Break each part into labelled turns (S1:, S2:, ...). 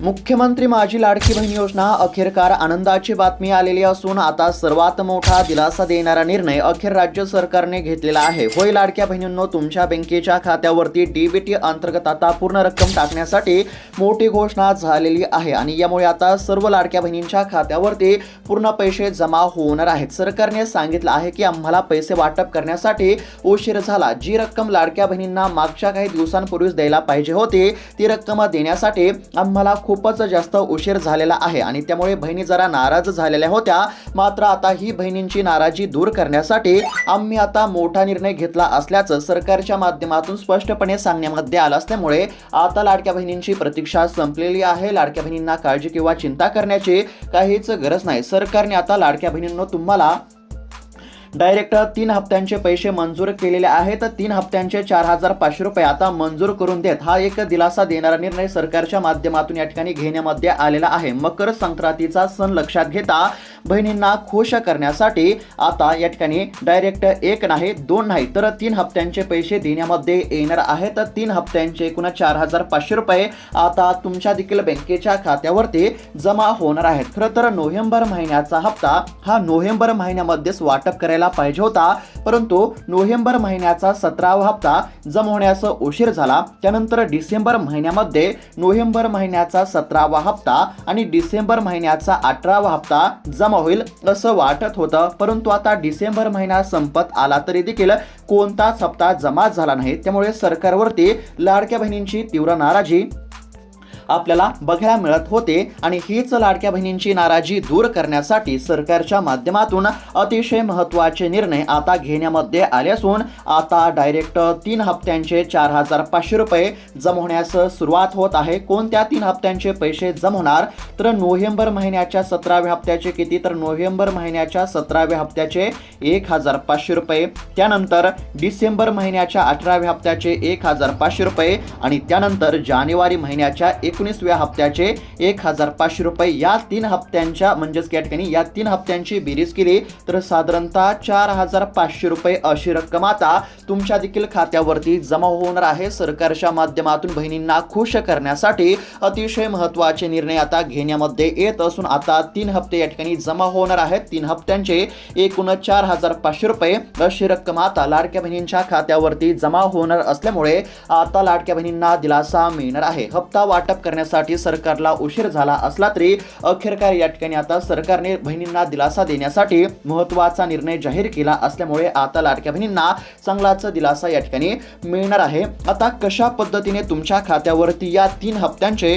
S1: मुख्यमंत्री माझी लाडकी बहीण योजना अखेरकार आनंदाची बातमी आलेली असून आता सर्वात मोठा दिलासा देणारा निर्णय अखेर राज्य सरकारने घेतलेला आहे. होय लाडक्या बहिणींनो तुमच्या बँकेच्या खात्यावरती डीबीटी अंतर्गत आता पूर्ण रक्कम टाकण्यासाठी मोठी घोषणा झालेली आहे आणि यामुळे आता सर्व लाडक्या बहिणींच्या खात्यावरती पूर्ण पैसे जमा होणार आहेत. सरकारने सांगितलं आहे की आम्हाला पैसे वाटप करण्यासाठी उशीर झाला. जी रक्कम लाडक्या बहिणींना मागच्या काही दिवसांपूर्वीच द्यायला पाहिजे होती ती रक्कम देण्यासाठी आम्हाला खूपच जास्त उशीर झालेला आहे आणि त्यामुळे बहिणी जरा नाराज झालेल्या होत्या. मात्र आता ही बहिणींची नाराजी दूर करण्यासाठी आम्ही आता मोठा निर्णय घेतला असल्याचं सरकारच्या माध्यमातून स्पष्टपणे सांगण्यामध्ये आलं असल्यामुळे आता लाडक्या बहिणींची प्रतीक्षा संपलेली आहे. लाडक्या बहिणींना काळजी किंवा चिंता करण्याची काहीच गरज नाही. सरकारने आता लाडक्या बहिणींनो तुम्हाला डायरेक्ट तीन हप्त्यांचे पैसे मंजूर केलेले आहेत. तीन हप्त्यांचे चार हजार पाचशे रुपये आता मंजूर करून देत. हा एक दिलासा देणारा निर्णय सरकारच्या माध्यमातून या ठिकाणी घेण्यामध्ये आलेला आहे. मकर संक्रांतीचा सण लक्षात घेता बहिणींना खुश करण्यासाठी आता या ठिकाणी डायरेक्ट एक नाही दोन नाही तर तीन हप्त्यांचे पैसे देण्यामध्ये येणार आहेत. तीन हप्त्यांचे एकूण चार हजार पाचशे रुपये आता तुमच्या देखील बँकेच्या खात्यावरती जमा होणार आहेत. खरं तर नोव्हेंबर महिन्याचा हप्ता हा नोव्हेंबर महिन्यामध्येच वाटप करायला पाहिजे होता. परंतु नोव्हेंबर महिन्याचा सतरावा हप्ता जमा होण्यास उशीर झाला. त्यानंतर डिसेंबर महिन्यामध्ये नोव्हेंबर महिन्याचा सतरावा हप्ता आणि डिसेंबर महिन्याचा अठरावा हप्ता जमा होईल असं वाटत होतं. परंतु आता डिसेंबर महिना संपत आला तरी देखील कोणताच हप्ता जमा झाला नाही. त्यामुळे सरकारवरती लाडक्या बहिणींची तीव्र नाराजी. आपल्याला बघायला मिळत होते आणि हीच लाडक्या बहिणींची नाराजी दूर करण्यासाठी सरकारच्या माध्यमातून अतिशय महत्त्वाचे निर्णय आता घेण्यामध्ये आले असून आता डायरेक्ट तीन हप्त्यांचे चार हजार पाचशे रुपये जमा होण्यास सुरुवात होत आहे. कोणत्या तीन हप्त्यांचे पैसे जमा होणार? तर नोव्हेंबर महिन्याच्या सतराव्या हप्त्याचे किती? तर नोव्हेंबर महिन्याच्या सतराव्या हप्त्याचे एक हजार पाचशे रुपये. त्यानंतर डिसेंबर महिन्याच्या अठराव्या हप्त्याचे एक हजार पाचशे रुपये आणि त्यानंतर जानेवारी महिन्याच्या एक एकोणीसव्या हप्त्याचे एक हजार पाचशे रुपये. या तीन हप्त्यांच्या म्हणजेच या ठिकाणी या तीन हप्त्यांची बेरीज केली तर साधारणतः चार हजार पाचशे रुपये अशी रक्कम आता तुमच्या देखील खात्यावरती जमा होणार आहे. सरकारच्या माध्यमातून बहिणींना खुश करण्यासाठी अतिशय महत्त्वाचे निर्णय आता घेण्यामध्ये येत असून आता तीन हप्ते या ठिकाणी जमा होणार आहेत. तीन हप्त्यांचे एकूण चार हजार पाचशे रुपये अशी रक्कम आता लाडक्या बहिणींच्या खात्यावरती जमा होणार असल्यामुळे आता लाडक्या बहिणींना दिलासा मिळणार आहे. हप्ता वाटप करण्यासाठी सरकारला उशीर झाला असला तरी अखेरकार या ठिकाणी आता सरकारने बहिणींना दिलासा देण्यासाठी महत्त्वाचा निर्णय जाहीर केला असल्यामुळे आता लाडक्या बहिणींना चांगलाच दिलासा या ठिकाणी मिळणार आहे. आता कशा पद्धतीने तुमच्या खात्यावरती या तीन हप्त्यांचे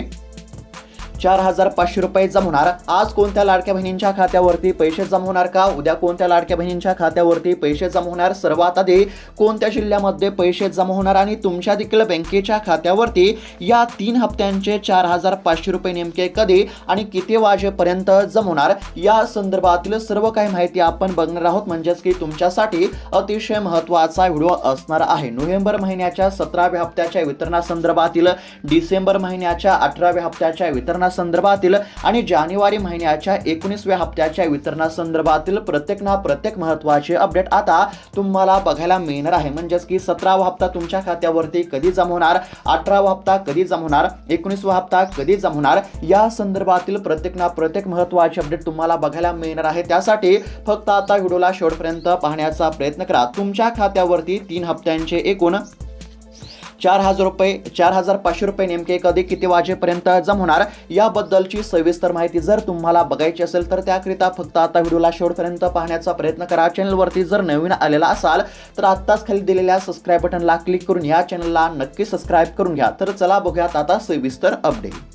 S1: चार हजार पाचशे रुपये जमा होणार. आज कोणत्या लाडक्या बहिणींच्या खात्यावरती पैसे जमा होणार का? उद्या कोणत्या लाडक्या बहिणींच्या खात्यावरती पैसे जमा होणार? सर्वात आधी कोणत्या जिल्ह्यामध्ये पैसे जमा होणार आणि तुमच्या देखील बँकेच्या खात्यावरती या तीन हप्त्यांचे चार हजार पाचशे रुपये नेमके कधी आणि किती वाजेपर्यंत जमा होणार? या संदर्भातील सर्व काही माहिती आपण बघणार आहोत. म्हणजेच की तुमच्यासाठी अतिशय महत्त्वाचा व्हिडिओ असणार आहे. नोव्हेंबर महिन्याच्या सतराव्या हप्त्याच्या वितरणासंदर्भातील डिसेंबर महिन्याच्या अठराव्या हप्त्याच्या वितरणा संदर्भातील आणि जानेवारी महिन्याच्या एकोणीसव्या हप्त्याच्या वितरणासंदर्भातील प्रत्येक ना प्रत्येक महत्त्वाचे अपडेट आता तुम्हाला बघायला मिळणार आहे. म्हणजेच की सतरावा हप्ता तुमच्या खात्यावरती कधी जमा होणार? अठरावा हप्ता कधी जमा होणार? एकोणीसवा हप्ता कधी जमा होणार? या संदर्भातील प्रत्येक ना प्रत्येक महत्त्वाचे अपडेट तुम्हाला बघायला मिळणार आहे. त्यासाठी फक्त आता व्हिडिओला शेवटपर्यंत पाहण्याचा प्रयत्न करा. तुमच्या खात्यावरती तीन हप्त्यांचे एकूण चार हजार रुपये चार हजार पाचशे रुपये नेमके कधी किती वाजेपर्यंत जमा होणार याबद्दलची सविस्तर माहिती जर तुम्हाला बघायची असेल तर त्याकरिता फक्त आता व्हिडिओला शेवटपर्यंत पाहण्याचा प्रयत्न करा. चॅनलवरती जर नवीन आलेला असाल तर आत्ताच खाली दिलेल्या सबस्क्राईब बटनला क्लिक करून या चॅनलला नक्की सबस्क्राईब करून घ्या. तर चला बघूयात आता सविस्तर अपडेट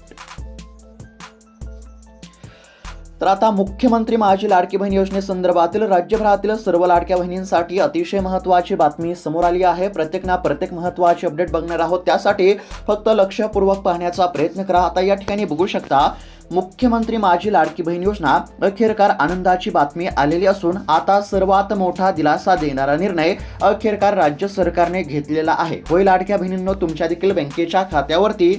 S1: तर आता मुख्यमंत्री माझी लाडकी बहीण योजनेसंदर्भातील राज्यभरातील सर्व लाडक्या बहिणींसाठी अतिशय महत्त्वाची बातमी समोर आली आहे. प्रत्येक ना प्रत्येक महत्त्वाची अपडेट बघणार आहोत. त्यासाठी फक्त लक्षपूर्वक पाहण्याचा प्रयत्न करा. आता या ठिकाणी बघू शकता मुख्यमंत्री माझी लाडकी बहीण योजना अखेरकार आनंदाची बातमी आलेली असून आता सर्वात मोठा दिलासा देणारा निर्णय अखेरकार राज्य सरकारने घेतलेला आहे. होय लाडक्या बहिणींनो तुमच्या देखील बँकेच्या खात्यावरती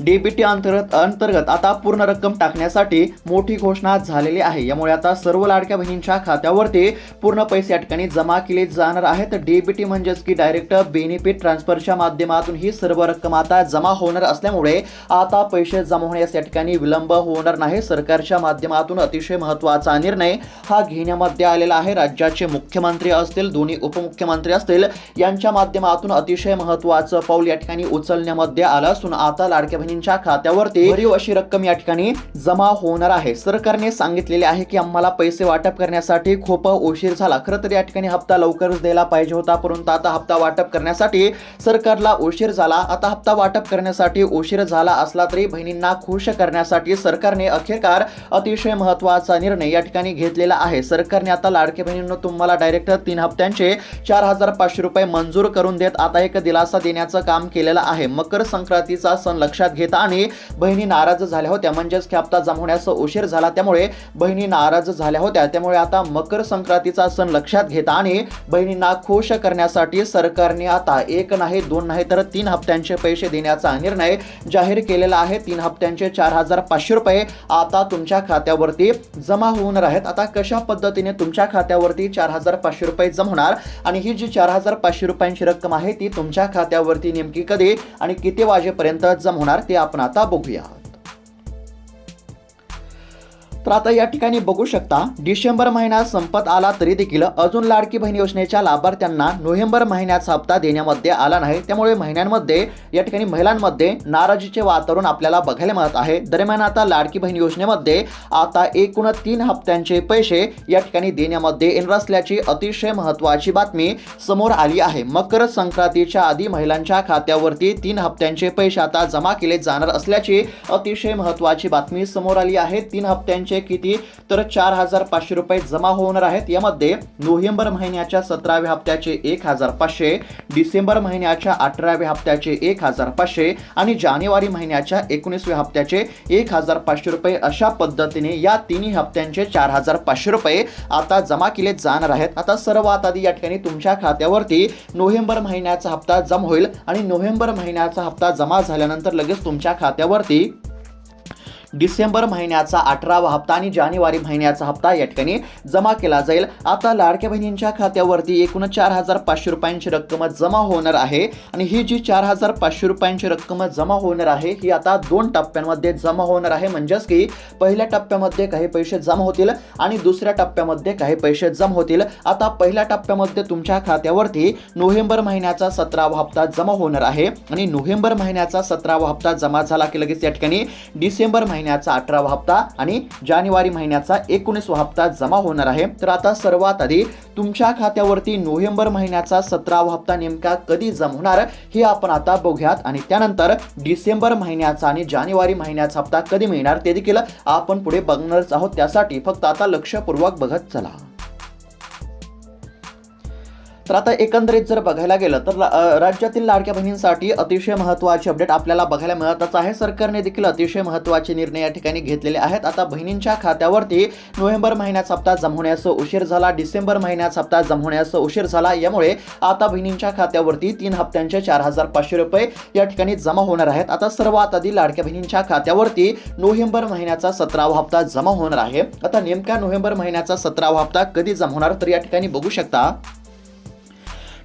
S1: डीबीटी अंतर्गत अंतर्गत आता पूर्ण रक्कम टाकण्यासाठी मोठी घोषणा झालेली आहे. यामुळे आता सर्व लाडक्या बहिणींच्या खात्यावरती पूर्ण पैसे या ठिकाणी जमा केले जाणार आहेत. डीबीटी म्हणजेच की डायरेक्ट बेनिफिट ट्रान्सफरच्या माध्यमातून ही सर्व रक्कम आता जमा होणार असल्यामुळे आता पैसे जमा होण्यास या ठिकाणी विलंब होणार नाही. सरकारच्या माध्यमातून अतिशय महत्त्वाचा निर्णय हा घेण्यामध्ये आलेला आहे. राज्याचे मुख्यमंत्री असतील दोन्ही उपमुख्यमंत्री असतील यांच्या माध्यमातून अतिशय महत्त्वाचं पाऊल या ठिकाणी उचलण्यामध्ये आलं असून आता लाडक्या बहिणींच्या खात्यावरती भरीव अशी रक्कम या ठिकाणी जमा होणार आहे. सरकारने सांगितलेले आहे की आम्हाला पैसे वाटप करण्यासाठी खूप उशीर झाला. खरं तर या ठिकाणी हप्ता लवकरच द्यायला पाहिजे होता परंतु आता हप्ता वाटप करण्यासाठी सरकारला उशीर झाला. आता हप्ता वाटप करण्यासाठी उशीर झाला असला तरी बहिणींना खुश करण्यासाठी सरकारने अखेरकार अतिशय महत्त्वाचा निर्णय या ठिकाणी घेतलेला आहे. सरकारने आता लाडके बहिणींना तुम्हाला डायरेक्ट तीन हप्त्यांचे चार हजार पाचशे रुपये मंजूर करून देत आता एक दिलासा देण्याचं काम केलेलं आहे. मकर संक्रांतीचा सण लक्षात घेता आणि बहिणी नाराज झाल्या होत्या. म्हणजेच की हप्ता जमा उशीर झाला. त्यामुळे बहिणी नाराज झाल्या होत्या. त्यामुळे आता मकर संक्रांतीचा सण लक्षात घेता आणि बहिणींना खुश करण्यासाठी सरकारने आता एक नाही दोन नाही तर तीन हप्त्यांचे पैसे देण्याचा निर्णय जाहीर केलेला आहे. तीन हप्त्यांचे चार हजार पाचशे रुपये आता तुमच्या खात्यावरती जमा होऊन राहत. आता कशा पद्धतीने तुमच्या खात्यावरती चार हजार पाचशे रुपये जमा होणार आणि ही जी चार हजार पाचशे रुपयांची रक्कम आहे ती तुमच्या खात्यावरती नेमकी कधी आणि किती वाजेपर्यंत जमा होणार ते आपण आता बघूया. तर आता या ठिकाणी बघू शकता डिसेंबर महिना संपत आला तरी देखील अजून लाडकी बहीण योजनेच्या लाभार्थ्यांना नोव्हेंबर महिन्याचा हप्ता देण्यामध्ये आला नाही. त्यामुळे महिन्यांमध्ये या ठिकाणी महिलांमध्ये नाराजीचे वातावरण आपल्याला बघायला मिळत आहे. दरम्यान आता लाडकी बहीण योजनेमध्ये आता एकूण तीन हप्त्यांचे पैसे या ठिकाणी देण्यामध्ये येणार असल्याची अतिशय महत्त्वाची बातमी समोर आली आहे. मकर संक्रांतीच्या आधी महिलांच्या खात्यावरती तीन हप्त्यांचे पैसे आता जमा केले जाणार असल्याची अतिशय महत्त्वाची बातमी समोर आली आहे. तीन हप्त्यांचे किती? तर चार हजार पाचशे रुपये जमा होणार आहेत. यामध्ये नोव्हेंबर महिन्याच्या सतराव्या हप्त्याचे एक हजार पाचशे डिसेंबर महिन्याच्या अठराव्या हप्त्याचे एक हजार पाचशे आणि जानेवारी महिन्याच्या एकोणीसव्या हप्त्याचे एक हजार पाचशे रुपये अशा पद्धतीने या तिन्ही हप्त्यांचे चार हजार पाचशे रुपये आता जमा केले जाणार आहेत. आता सर्वात आधी या ठिकाणी तुमच्या खात्यावरती नोव्हेंबर महिन्याचा हप्ता जमा होईल आणि नोव्हेंबर महिन्याचा हप्ता जमा झाल्यानंतर लगेच तुमच्या खात्यावरती डिसेंबर महिन्याचा अठरावा हप्ता आणि जानेवारी महिन्याचा हप्ता या ठिकाणी जमा केला जाईल. आता लाडक्या बहिणींच्या खात्यावरती एकूण चार हजार पाचशे रुपयांची रक्कम जमा होणार आहे आणि ही जी चार हजार पाचशे रुपयांची रक्कम जमा होणार आहे ही आता दोन टप्प्यांमध्ये जमा होणार आहे. म्हणजेच की पहिल्या टप्प्यामध्ये काही पैसे जमा होतील आणि दुसऱ्या टप्प्यामध्ये काही पैसे जमा होतील. आता पहिल्या टप्प्यामध्ये तुमच्या खात्यावरती नोव्हेंबर महिन्याचा सतरावा हप्ता जमा होणार आहे आणि नोव्हेंबर महिन्याचा सतरावा हप्ता जमा झाला की लगेच या ठिकाणी डिसेंबर महिन्याचा अठरावा हप्ता आणि जानेवारी महिन्याचा एकोणीसवा हप्ता जमा होणार आहे. तर आता सर्वात आधी तुमच्या खात्यावरती नोव्हेंबर महिन्याचा सतरावा हप्ता नेमका कधी जमा होणार हे आपण आता बघूयात. आणि त्यानंतर डिसेंबर महिन्याचा आणि जानेवारी महिन्याचा हप्ता कधी मिळणार ते देखील आपण पुढे बघणारच आहोत. त्यासाठी फक्त आता लक्षपूर्वक बघत चला. तर आता एकंदरीत जर बघायला गेलं तर राज्यातील लाडक्या बहिणींसाठी अतिशय महत्त्वाचे अपडेट आपल्याला बघायला मिळतच आहे. सरकारने देखील अतिशय महत्त्वाचे निर्णय या ठिकाणी घेतलेले आहेत. आता बहिणींच्या खात्यावरती नोव्हेंबर महिन्याचा हप्ता जमा उशीर झाला डिसेंबर महिन्याचा हप्ता जमवण्यास उशीर झाला. यामुळे आता बहिणींच्या खात्यावरती तीन हप्त्यांचे चार हजार पाचशे रुपये या ठिकाणी जमा होणार आहेत. आता सर्वात आधी लाडक्या बहिणींच्या खात्यावरती नोव्हेंबर महिन्याचा सतरावा हप्ता जमा होणार आहे. आता नेमका नोव्हेंबर महिन्याचा सतरावा हप्ता कधी जमा होणार तर या ठिकाणी बघू शकता.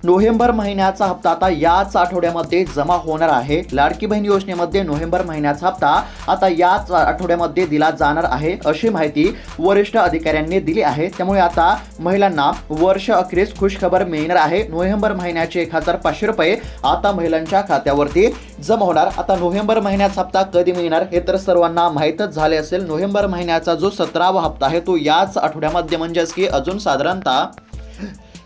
S1: नोव्हेंबर महिन्याचा हप्ता आता याच आठवड्यामध्ये जमा होणार आहे. लाडकी बहीण योजनेमध्ये नोव्हेंबर महिन्याचा हप्ता आता याच आठवड्यामध्ये दिला जाणार आहे अशी माहिती वरिष्ठ अधिकाऱ्यांनी दिली आहे. त्यामुळे आता महिलांना वर्ष अखेरीस खुशखबर मिळणार आहे. नोव्हेंबर महिन्याचे एक हजार पाचशे रुपये आता महिलांच्या खात्यावरती जमा होणार. आता नोव्हेंबर महिन्याचा हप्ता कधी मिळणार हे तर सर्वांना माहीतच झाले असेल. नोव्हेंबर महिन्याचा जो सतरावा हप्ता आहे तो याच आठवड्यामध्ये म्हणजेच की अजून साधारणतः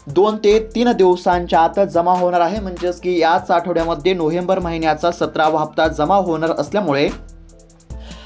S1: दोन ते तीन दिवसांच्या आत जमा होणार आहे. म्हणजेच की याच आठवड्यामध्ये नोव्हेंबर महिन्याचा सतरावा हप्ता जमा होणार असल्यामुळे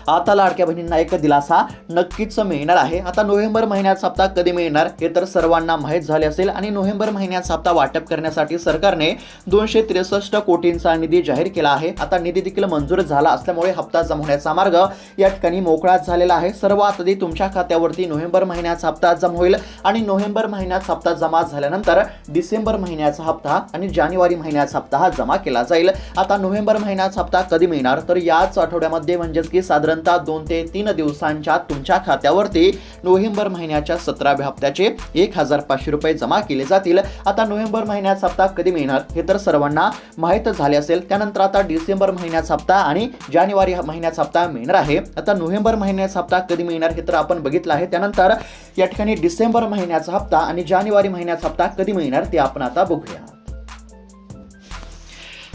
S1: आता लाडक्या बहिणींना एक दिलासा नक्कीच मिळणार आहे. आता नोव्हेंबर महिन्याचा हप्ता कधी मिळणार हे तर सर्वांना माहीत झाले असेल आणि नोव्हेंबर महिन्याचा हप्ता वाटप करण्यासाठी सरकारने दोनशे त्रेसष्ट कोटींचा निधी जाहीर केला आहे. आता निधी देखील मंजूर झाला असल्यामुळे हप्ता जमवण्याचा मार्ग या ठिकाणी मोकळा झालेला आहे. सर्वात आधी तुमच्या खात्यावरती नोव्हेंबर महिन्याचा हप्ता जमा होईल आणि नोव्हेंबर महिन्याचा हप्ता जमा झाल्यानंतर डिसेंबर महिन्याचा हप्ता आणि जानेवारी महिन्याचा हप्ता हा जमा केला जाईल. आता नोव्हेंबर महिन्याचा हप्ता कधी मिळणार? तर याच आठवड्यामध्ये म्हणजेच की साधारणतः दोन ते तीन दिवसांच्या तुमच्या खात्यावरती नोव्हेंबर महिन्याच्या सतराव्या हप्त्याचे एक हजार पाचशे रुपये जमा केले जातील. आता नोव्हेंबर महिन्याचा हप्ता कधी मिळणार हे तर सर्वांना माहीत झाले असेल. त्यानंतर आता डिसेंबर महिन्याचा हप्ता आणि जानेवारी महिन्याचा हप्ता मिळणार आहे. आता नोव्हेंबर महिन्याचा हप्ता कधी मिळणार हे तर आपण बघितलं आहे. त्यानंतर या ठिकाणी डिसेंबर महिन्याचा हप्ता आणि जानेवारी महिन्याचा हप्ता कधी मिळणार ते आपण आता बघूया.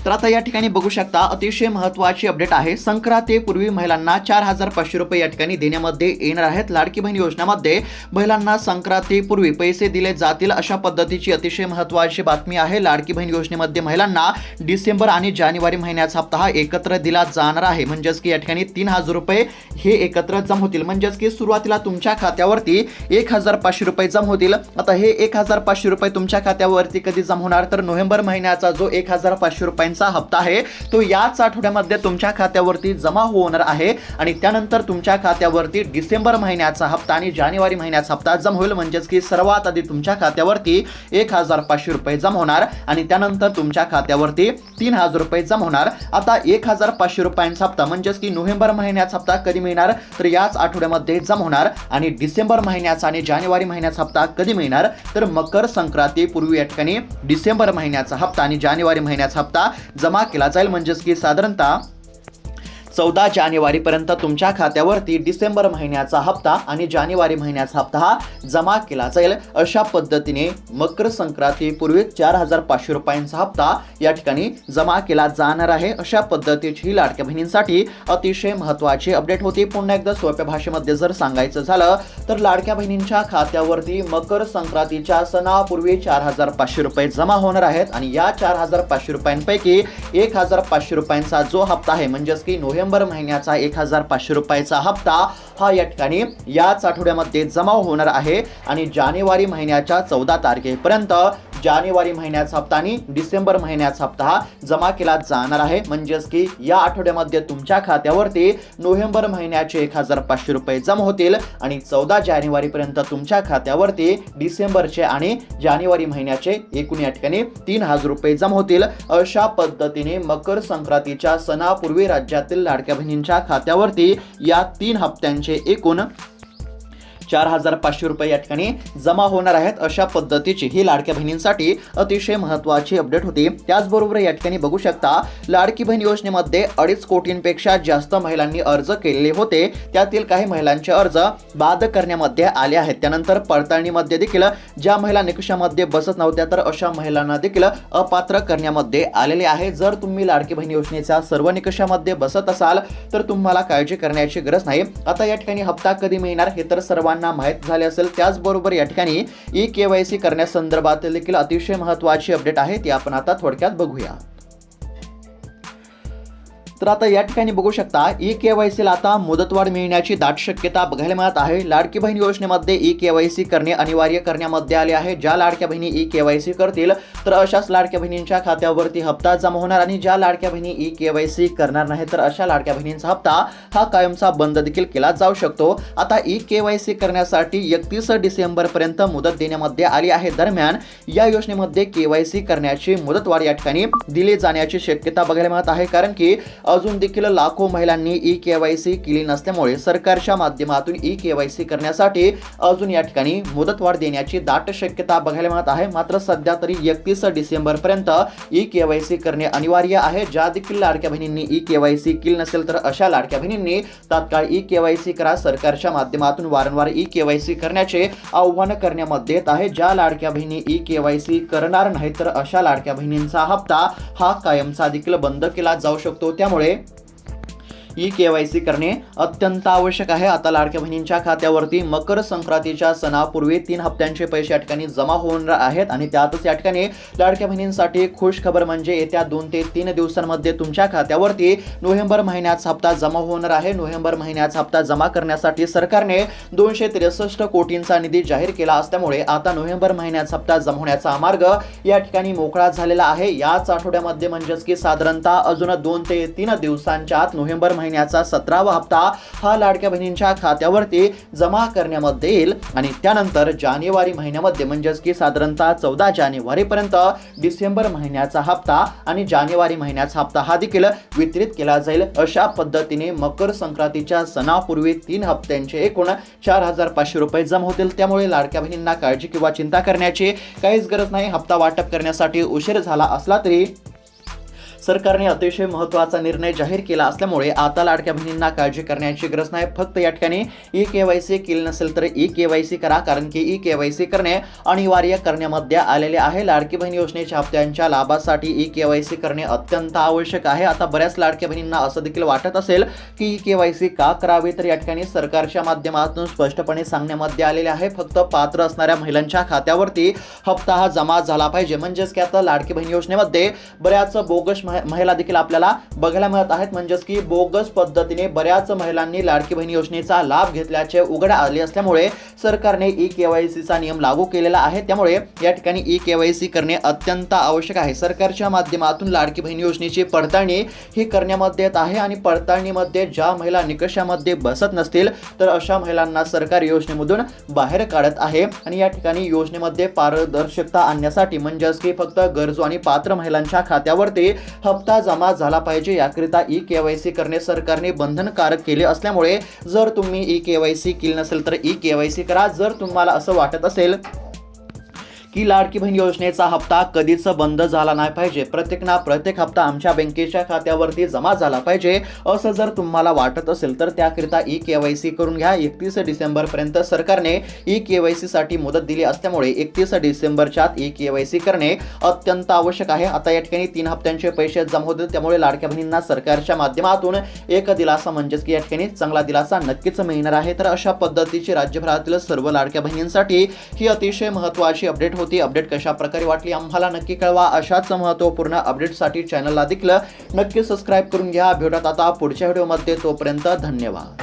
S1: तर आता या ठिकाणी बघू शकता. अतिशय महत्वाची अपडेट आहे. संक्रांतीपूर्वी महिलांना चार हजार पाचशे रुपये या ठिकाणी देण्यामध्ये येणार आहेत. लाडकी बहीण योजनेमध्ये महिलांना संक्रांतीपूर्वी पैसे दिले जातील अशा पद्धतीची अतिशय महत्वाची बातमी आहे. लाडकी बहीण योजनेमध्ये महिलांना डिसेंबर आणि जानेवारी महिन्याचा हप्ता हा एकत्र दिला जाणार आहे. म्हणजेच की या ठिकाणी तीन हजार रुपये हे एकत्र जमा होतील. म्हणजेच की सुरुवातीला तुमच्या खात्यावरती एक हजार पाचशे रुपये जमा होतील. आता हे एक हजार पाचशे रुपये तुमच्या खात्यावरती कधी जमा होणार? तर नोव्हेंबर महिन्याचा जो एक हजार पाचशे रुपयांचा हप्ता आहे. तो याच आठवड्यामध्ये तुमच्या खात्यावरती जमा होणार आहे. आणि त्यानंतर तुमच्या खात्यावरती डिसेंबर महिन्याचा हप्ता आणि जानेवारी महिन्याचा हप्ता जमा होईल. म्हणजेच की सर्वात आधी तुमच्या खात्यावरती एक हजार पाचशे रुपये जमा होणार आणि त्यानंतर तुमच्या खात्यावरती तीन हजार रुपये जमा होणार. आता एक हजार पाचशे रुपयांचा हप्ता म्हणजेच की नोव्हेंबर महिन्याचा हप्ता कधी मिळणार? तर याच आठवड्यामध्ये जमा होणार आणि डिसेंबर महिन्याचा आणि जानेवारी महिन्याचा हप्ता कधी मिळणार? तर मकर संक्रांती पूर्वी या ठिकाणी डिसेंबर महिन्याचा हप्ता आणि जानेवारी महिन्याचा हप्ता जमा केला जाईल. म्हणजेच की साधारणतः चौदा जानेवारीपर्यंत तुमच्या खात्यावरती डिसेंबर महिन्याचा हप्ता आणि जानेवारी महिन्याचा हप्ता हा जमा केला जाईल. अशा पद्धतीने मकर संक्रांतीपूर्वी चार हजार पाचशे रुपयांचा हप्ता या ठिकाणी जमा केला जाणार आहे. अशा पद्धतीची ही लाडक्या बहिणींसाठी अतिशय महत्वाची अपडेट होती. पुन्हा एकदा सोप्या भाषेमध्ये जर सांगायचं झालं तर लाडक्या बहिणींच्या खात्यावरती मकर संक्रांतीच्या सणापूर्वी चार हजार पाचशे रुपये जमा होणार आहेत आणि या चार हजार पाचशे रुपयांपैकी एक हजार पाचशे रुपयांचा जो हप्ता आहे म्हणजेच की नोव्हेंबर महिन्याचा एक हजार पाचशे रुपयाचा हप्ता हा या ठिकाणी याच आठवड्यामध्ये जमा होणार आहे. आणि जानेवारी महिन्याच्या चौदा तारखेपर्यंत जानेवारी महिन्याचा हप्ता आणि डिसेंबर महिन्याचा हप्ता हा जमा केला जाणार आहे. म्हणजेच की या आठवड्यामध्ये तुमच्या खात्यावरती नोव्हेंबर महिन्याचे एक हजार पाचशे रुपये जमा होतील आणि चौदा जानेवारीपर्यंत तुमच्या खात्यावरती डिसेंबरचे आणि जानेवारी महिन्याचे एकूण या ठिकाणी तीन हजार रुपये जमा होतील. अशा पद्धतीने मकर संक्रांतीच्या सणापूर्वी राज्यातील लाडक्या बहिणींच्या खात्यावरती या तीन हप्त्यांचे एकूण चार हजार पाचशे रुपये या ठिकाणी जमा होणार आहेत अशा पद्धतीची ही लाडक्या बहिणींसाठी अतिशय महत्वाची अपडेट होती. त्याचबरोबर या ठिकाणी बघू शकता लाडकी बहीण योजनेमध्ये अडीच कोटींपेक्षा जास्त महिलांनी अर्ज केलेले होते. त्यातील काही महिलांचे अर्ज बाद करण्यामध्ये आले आहेत. त्यानंतर पडताळणीमध्ये देखील ज्या महिला निकषामध्ये बसत नव्हत्या तर अशा महिलांना देखील अपात्र करण्यामध्ये आलेले आहे. जर तुम्ही लाडकी बहीण योजनेच्या सर्व निकषामध्ये बसत असाल तर तुम्हाला काळजी करण्याची गरज नाही. आता या ठिकाणी हप्ता कधी मिळणार हे तर सर्वांना माहीत झाले असेल त्याचबरोबर या ठिकाणी ई के वाय सी करण्यासंदर्भात देखील अतिशय महत्वाची अपडेट आहे ती आपण आता थोडक्यात बघूया. तर आता या ठिकाणी बघू शकता ई के वाय सीला आता मुदतवाढ मिळण्याची दाट शक्यता बघायला मिळत आहे. लाडकी बहीण योजनेमध्ये ई के वाय सी करणे अनिवार्य करण्यामध्ये आले आहे. ज्या लाडक्या बहिणी ई के वाय सी करतील तर अशाच लाडक्या बहिणींच्या खात्यावरती हप्ता जमा होणार आणि ज्या लाडक्या बहिणी ई के वाय सी करणार नाही तर अशा लाडक्या बहिणींचा हप्ता हा कायमचा बंद देखील केला जाऊ शकतो. आता ई के वाय सी करण्यासाठी एकतीस डिसेंबर पर्यंत मुदत देण्यामध्ये आली आहे. दरम्यान या योजनेमध्ये के वाय सी करण्याची मुदतवाढ या ठिकाणी दिली जाण्याची शक्यता बघायला मिळत आहे. कारण की अजून देखील लाखो महिलांनी ई के वाय सी केली नसल्यामुळे सरकारच्या माध्यमातून ई के वाय सी करण्यासाठी अजून या ठिकाणी मुदतवाढ देण्याची दाट शक्यता बघायला मिळत आहे. मात्र सध्या तरी एकतीस डिसेंबर पर्यंत ई के वाय सी करणे अनिवार्य आहे. ज्या देखील लाडक्या बहिणींनी ई के वाय सी केली नसेल तर अशा लाडक्या बहिणींनी तात्काळ ई के वाय सी करा. सरकारच्या माध्यमातून वारंवार ई के वाय सी करण्याचे आव्हान करण्यामध्ये येत आहे. ज्या लाडक्या बहिणी ई के वाय सी करणार नाही तर अशा लाडक्या बहिणींचा हप्ता हा कायमचा देखील बंद केला जाऊ शकतो. त्यामुळे mejoré ¿eh? E K Y C करणे अत्यंत आवश्यक आहे. आता लाडक्या बहिणींच्या खात्यावरती मकर संक्रांतीच्या सणापूर्वी तीन हप्त्यांचे पैसे या ठिकाणी जमा होणार आहेत आणि त्यातच या ठिकाणी लाडक्या बहिणींसाठी खुश खबर म्हणजे येत्या दोन ते तीन दिवसांमध्ये तुमच्या खात्यावरती नोव्हेंबर महिन्याचा हप्ता जमा होणार आहे. नोव्हेंबर महिन्याचा हप्ता जमा करण्यासाठी सरकारने दोनशे त्रेसष्ट कोटींचा निधी जाहीर केला असल्यामुळे आता नोव्हेंबर महिन्याचा हप्ता जमा होण्याचा मार्ग या ठिकाणी मोकळा झालेला आहे. याच आठवड्यामध्ये म्हणजेच की साधारणतः अजून दोन ते तीन दिवसांच्या आत नोव्हेंबर महिन्याचा सतरावा हप्ता हा लाडक्या बहिणींच्या खात्यावरती जमा करण्यामध्ये येईल. आणि त्यानंतर जानेवारी महिन्यामध्ये म्हणजेच की साधारणतः चौदा जानेवारीपर्यंत डिसेंबर महिन्याचा हप्ता आणि जानेवारी महिन्याचा हप्ता हा देखील वितरित केला जाईल. अशा पद्धतीने मकर संक्रांतीच्या सणापूर्वी तीन हप्त्यांचे एकूण चार हजार पाचशे रुपये जमा होतील. त्यामुळे लाडक्या बहिणींना काळजी किंवा चिंता करण्याची काहीच गरज नाही. हप्ता वाटप करण्यासाठी उशीर झाला असला तरी सरकारने अतिशय महत्त्वाचा निर्णय जाहीर केला असल्यामुळे आता लाडक्या बहिणींना काळजी करण्याची गरज नाही. फक्त या ठिकाणी ई के वाय सी केली नसेल तर ई के वाय सी करा कारण की ई के वाय सी करणे अनिवार्य करण्यामध्ये आलेले आहे. लाडकी बहीण योजनेच्या हप्त्यांच्या लाभासाठी ई के वाय सी करणे अत्यंत आवश्यक आहे. आता बऱ्याच लाडक्या बहिणींना असं देखील वाटत असेल की ई के वाय सी का करावी तर या ठिकाणी सरकारच्या माध्यमातून स्पष्टपणे सांगण्यामध्ये आलेले आहे. फक्त पात्र असणाऱ्या महिलांच्या खात्यावरती हप्ता हा जमा झाला पाहिजे. म्हणजेच की आता लाडकी बहीण योजनेमध्ये बऱ्याच बोगस महिला देखील आपल्याला बघायला मिळत आहेत. म्हणजेच की बोगस पद्धतीने बऱ्याच महिलांनी लाडकी बहीण योजनेचा लाभ घेतल्याचे उघड आले असल्यामुळे सरकारने ई केवायसीचा सीचा नियम लागू केलेला आहे. त्यामुळे या ठिकाणी ई केवायसी करणे अत्यंत आवश्यक आहे. सरकारच्या माध्यमातून लाडकी बहीण योजनेची पडताळणी ही करण्यामध्ये येत आहे आणि पडताळणीमध्ये ज्या महिला निकषामध्ये बसत नसतील तर अशा महिलांना सरकार योजनेमधून बाहेर काढत आहे आणि या ठिकाणी योजनेमध्ये पारदर्शकता आणण्यासाठी म्हणजेच की फक्त गरजू आणि पात्र महिलांच्या खात्यावरती हप्ता जमा झाला पाहिजे. याकरिता ई के वाय सी करणे सरकारने बंधनकारक केले असल्यामुळे जर तुम्ही ई के वाय सी केली नसेल तर ई के वाय सी करा. जर तुम्हाला असं वाटत असेल की लाडकी बहीण योजनेचा हप्ता कधीच बंद झाला नाही पाहिजे. प्रत्येक ना प्रत्येक हप्ता आमच्या बँकेच्या खात्यावरती जमा झाला पाहिजे असं जर तुम्हाला वाटत असेल तर त्याकरिता ई के वाय सी करून घ्या. एकतीस डिसेंबरपर्यंत सरकारने ई के वाय सीसाठी मुदत दिली असल्यामुळे एकतीस डिसेंबरच्या ई के वाय सी करणे अत्यंत आवश्यक आहे. आता या ठिकाणी तीन हप्त्यांचे पैसे जमा होतील त्यामुळे लाडक्या बहिणींना सरकारच्या माध्यमातून एक दिलासा म्हणजेच की या ठिकाणी चांगला दिलासा नक्कीच मिळणार आहे. तर अशा पद्धतीची राज्यभरातील सर्व लाडक्या बहिणींसाठी ही अतिशय महत्त्वाची अपडेट होती. अपडेट कशा प्रकारे वाटली आम्हाला नक्की कळवा. अशाच महत्त्वपूर्ण अपडेटसाठी चॅनलला देखील नक्की सबस्क्राईब करून घ्या. भेटत आता पुढच्या व्हिडिओमध्ये तोपर्यंत धन्यवाद.